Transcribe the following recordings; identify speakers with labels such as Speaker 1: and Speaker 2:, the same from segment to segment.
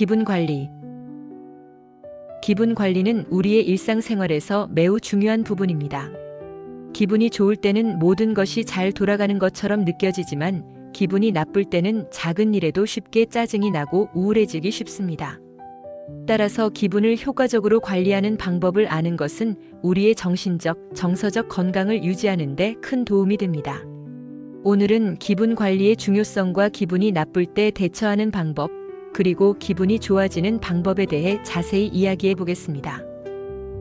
Speaker 1: 기분 관리. 기분 관리는 우리의 일상생활에서 매우 중요한 부분입니다. 기분이 좋을 때는 모든 것이 잘 돌아가는 것처럼 느껴지지만 기분이 나쁠 때는 작은 일에도 쉽게 짜증이 나고 우울해지기 쉽습니다. 따라서 기분을 효과적으로 관리하는 방법을 아는 것은 우리의 정신적, 정서적 건강을 유지하는 데 큰 도움이 됩니다. 오늘은 기분 관리의 중요성과 기분이 나쁠 때 대처하는 방법, 그리고 기분이 좋아지는 방법에 대해 자세히 이야기해 보겠습니다.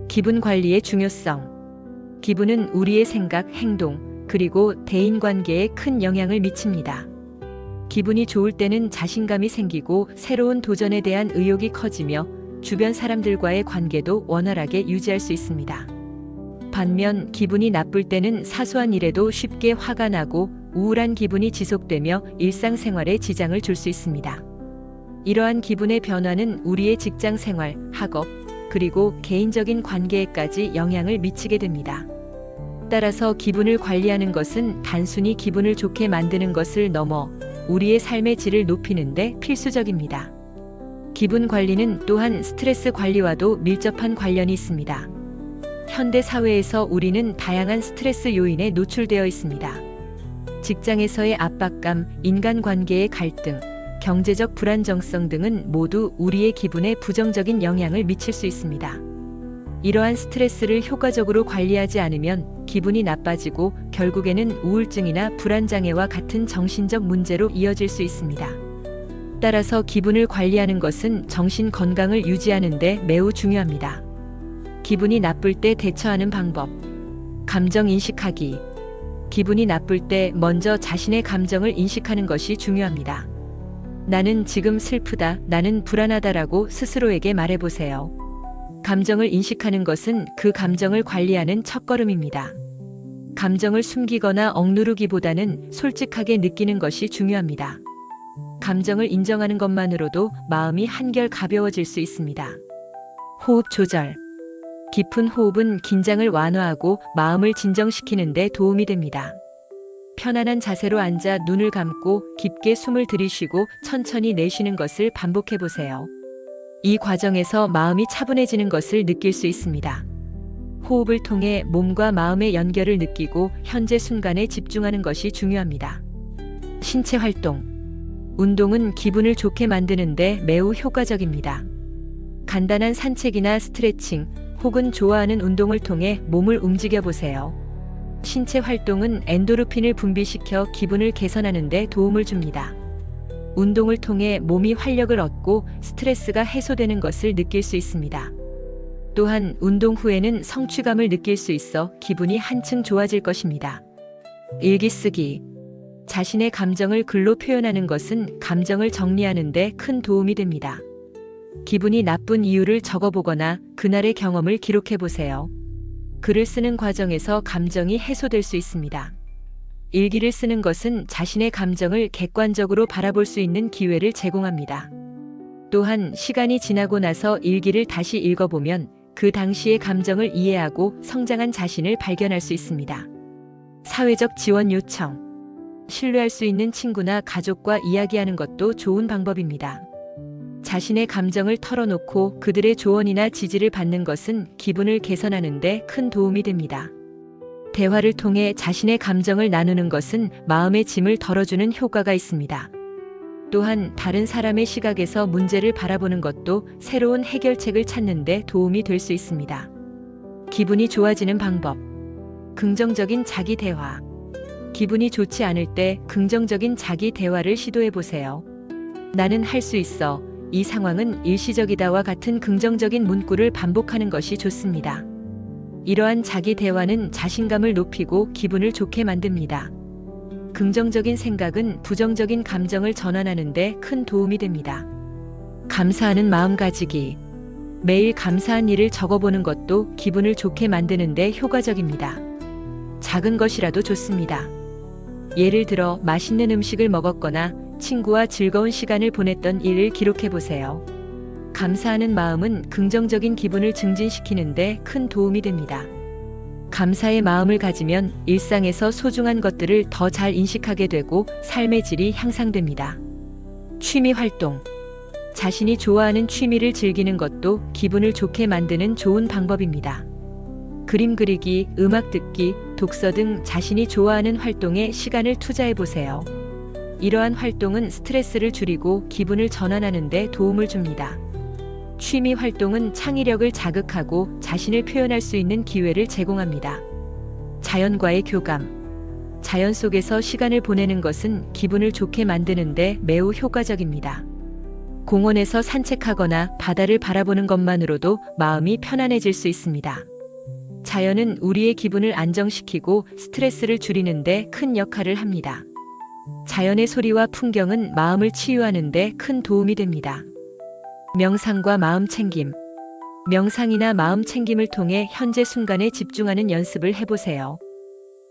Speaker 1: 기분 관리의 중요성. 기분은 우리의 생각, 행동, 그리고 대인 관계에 큰 영향을 미칩니다. 기분이 좋을 때는 자신감이 생기고 새로운 도전에 대한 의욕이 커지며 주변 사람들과의 관계도 원활하게 유지할 수 있습니다. 반면 기분이 나쁠 때는 사소한 일에도 쉽게 화가 나고 우울한 기분이 지속되며 일상생활에 지장을 줄 수 있습니다. 이러한 기분의 변화는 우리의 직장 생활, 학업, 그리고 개인적인 관계에까지 영향을 미치게 됩니다. 따라서 기분을 관리하는 것은 단순히 기분을 좋게 만드는 것을 넘어 우리의 삶의 질을 높이는데 필수적입니다. 기분 관리는 또한 스트레스 관리와도 밀접한 관련이 있습니다. 현대 사회에서 우리는 다양한 스트레스 요인에 노출되어 있습니다. 직장에서의 압박감, 인간관계의 갈등, 경제적 불안정성 등은 모두 우리의 기분에 부정적인 영향을 미칠 수 있습니다. 이러한 스트레스를 효과적으로 관리하지 않으면 기분이 나빠지고 결국에는 우울증이나 불안장애와 같은 정신적 문제로 이어질 수 있습니다. 따라서 기분을 관리하는 것은 정신 건강을 유지하는 데 매우 중요합니다. 기분이 나쁠 때 대처하는 방법. 감정 인식하기. 기분이 나쁠 때 먼저 자신의 감정을 인식하는 것이 중요합니다. 나는 지금 슬프다, 나는 불안하다라고 스스로에게 말해보세요. 감정을 인식하는 것은 그 감정을 관리하는 첫걸음입니다. 감정을 숨기거나 억누르기보다는 솔직하게 느끼는 것이 중요합니다. 감정을 인정하는 것만으로도 마음이 한결 가벼워질 수 있습니다. 호흡 조절. 깊은 호흡은 긴장을 완화하고 마음을 진정시키는 데 도움이 됩니다. 편안한 자세로 앉아 눈을 감고 깊게 숨을 들이쉬고 천천히 내쉬는 것을 반복해 보세요. 이 과정에서 마음이 차분해지는 것을 느낄 수 있습니다. 호흡을 통해 몸과 마음의 연결을 느끼고 현재 순간에 집중하는 것이 중요합니다. 신체 활동. 운동은 기분을 좋게 만드는데 매우 효과적입니다. 간단한 산책이나 스트레칭 혹은 좋아하는 운동을 통해 몸을 움직여 보세요. 신체 활동은 엔도르핀을 분비시켜 기분을 개선하는 데 도움을 줍니다. 운동을 통해 몸이 활력을 얻고 스트레스가 해소되는 것을 느낄 수 있습니다. 또한 운동 후에는 성취감을 느낄 수 있어 기분이 한층 좋아질 것입니다. 일기 쓰기. 자신의 감정을 글로 표현하는 것은 감정을 정리하는 데 큰 도움이 됩니다. 기분이 나쁜 이유를 적어보거나 그날의 경험을 기록해 보세요. 글을 쓰는 과정에서 감정이 해소될 수 있습니다. 일기를 쓰는 것은 자신의 감정을 객관적으로 바라볼 수 있는 기회를 제공합니다. 또한 시간이 지나고 나서 일기를 다시 읽어보면 그 당시의 감정을 이해하고 성장한 자신을 발견할 수 있습니다. 사회적 지원 요청. 신뢰할 수 있는 친구나 가족과 이야기하는 것도 좋은 방법입니다. 자신의 감정을 털어놓고 그들의 조언이나 지지를 받는 것은 기분을 개선하는 데 큰 도움이 됩니다. 대화를 통해 자신의 감정을 나누는 것은 마음의 짐을 덜어주는 효과가 있습니다. 또한 다른 사람의 시각에서 문제를 바라보는 것도 새로운 해결책을 찾는 데 도움이 될 수 있습니다. 기분이 좋아지는 방법. 긍정적인 자기 대화. 기분이 좋지 않을 때 긍정적인 자기 대화를 시도해 보세요. 나는 할 수 있어. 이 상황은 일시적이다와 같은 긍정적인 문구를 반복하는 것이 좋습니다. 이러한 자기 대화는 자신감을 높이고 기분을 좋게 만듭니다. 긍정적인 생각은 부정적인 감정을 전환하는데 큰 도움이 됩니다. 감사하는 마음 가지기. 매일 감사한 일을 적어보는 것도 기분을 좋게 만드는데 효과적입니다. 작은 것이라도 좋습니다. 예를 들어 맛있는 음식을 먹었거나 친구와 즐거운 시간을 보냈던 일을 기록해 보세요. 감사하는 마음은 긍정적인 기분을 증진시키는데 큰 도움이 됩니다. 감사의 마음을 가지면 일상에서 소중한 것들을 더 잘 인식하게 되고 삶의 질이 향상됩니다. 취미 활동. 자신이 좋아하는 취미를 즐기는 것도 기분을 좋게 만드는 좋은 방법입니다. 그림 그리기, 음악 듣기, 독서 등 자신이 좋아하는 활동에 시간을 투자해 보세요. 이러한 활동은 스트레스를 줄이고 기분을 전환하는 데 도움을 줍니다. 취미 활동은 창의력을 자극하고 자신을 표현할 수 있는 기회를 제공합니다. 자연과의 교감. 자연 속에서 시간을 보내는 것은 기분을 좋게 만드는데 매우 효과적입니다. 공원에서 산책하거나 바다를 바라보는 것만으로도 마음이 편안해질 수 있습니다. 자연은 우리의 기분을 안정시키고 스트레스를 줄이는데 큰 역할을 합니다. 자연의 소리와 풍경은 마음을 치유하는데 큰 도움이 됩니다. 명상과 마음 챙김. 명상이나 마음 챙김을 통해 현재 순간에 집중하는 연습을 해보세요.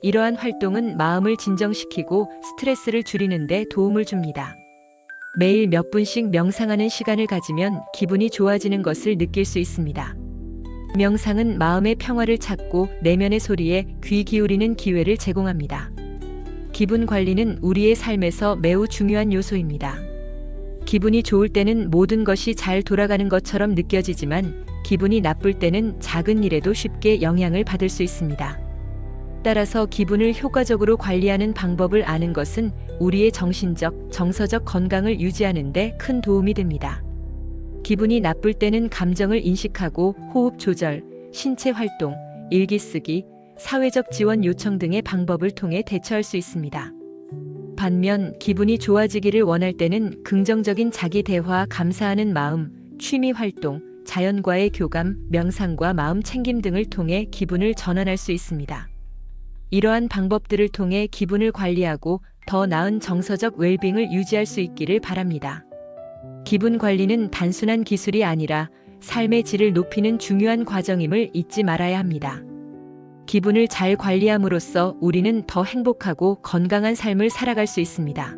Speaker 1: 이러한 활동은 마음을 진정시키고 스트레스를 줄이는데 도움을 줍니다. 매일 몇 분씩 명상하는 시간을 가지면 기분이 좋아지는 것을 느낄 수 있습니다. 명상은 마음의 평화를 찾고 내면의 소리에 귀 기울이는 기회를 제공합니다. 기분 관리는 우리의 삶에서 매우 중요한 요소입니다. 기분이 좋을 때는 모든 것이 잘 돌아가는 것처럼 느껴지지만 기분이 나쁠 때는 작은 일에도 쉽게 영향을 받을 수 있습니다. 따라서 기분을 효과적으로 관리하는 방법을 아는 것은 우리의 정신적, 정서적 건강을 유지하는 데 큰 도움이 됩니다. 기분이 나쁠 때는 감정을 인식하고 호흡 조절, 신체 활동, 일기 쓰기, 사회적 지원 요청 등의 방법을 통해 대처할 수 있습니다. 반면 기분이 좋아지기를 원할 때는 긍정적인 자기 대화, 감사하는 마음, 취미 활동, 자연과의 교감, 명상과 마음 챙김 등을 통해 기분을 전환할 수 있습니다. 이러한 방법들을 통해 기분을 관리하고 더 나은 정서적 웰빙을 유지할 수 있기를 바랍니다. 기분 관리는 단순한 기술이 아니라 삶의 질을 높이는 중요한 과정임을 잊지 말아야 합니다. 기분을 잘 관리함으로써 우리는 더 행복하고 건강한 삶을 살아갈 수 있습니다.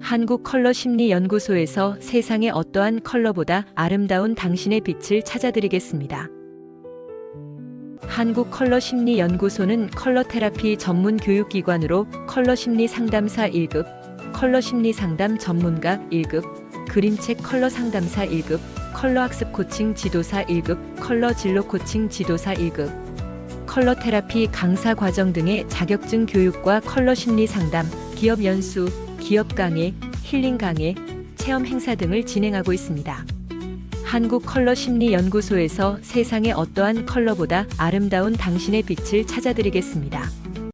Speaker 1: 한국 컬러 심리 연구소에서 세상의 어떠한 컬러보다 아름다운 당신의 빛을 찾아드리겠습니다. 한국 컬러 심리 연구소는 컬러 테라피 전문 교육기관으로 컬러 심리 상담사 1급, 컬러 심리 상담 전문가 1급, 그림책 컬러 상담사 1급, 컬러 학습 코칭 지도사 1급, 컬러 진로 코칭 지도사 1급, 컬러 테라피 강사 과정 등의 자격증 교육과 컬러 심리 상담, 기업 연수, 기업 강의, 힐링 강의, 체험 행사 등을 진행하고 있습니다. 한국 컬러 심리 연구소에서 세상의 어떠한 컬러보다 아름다운 당신의 빛을 찾아드리겠습니다.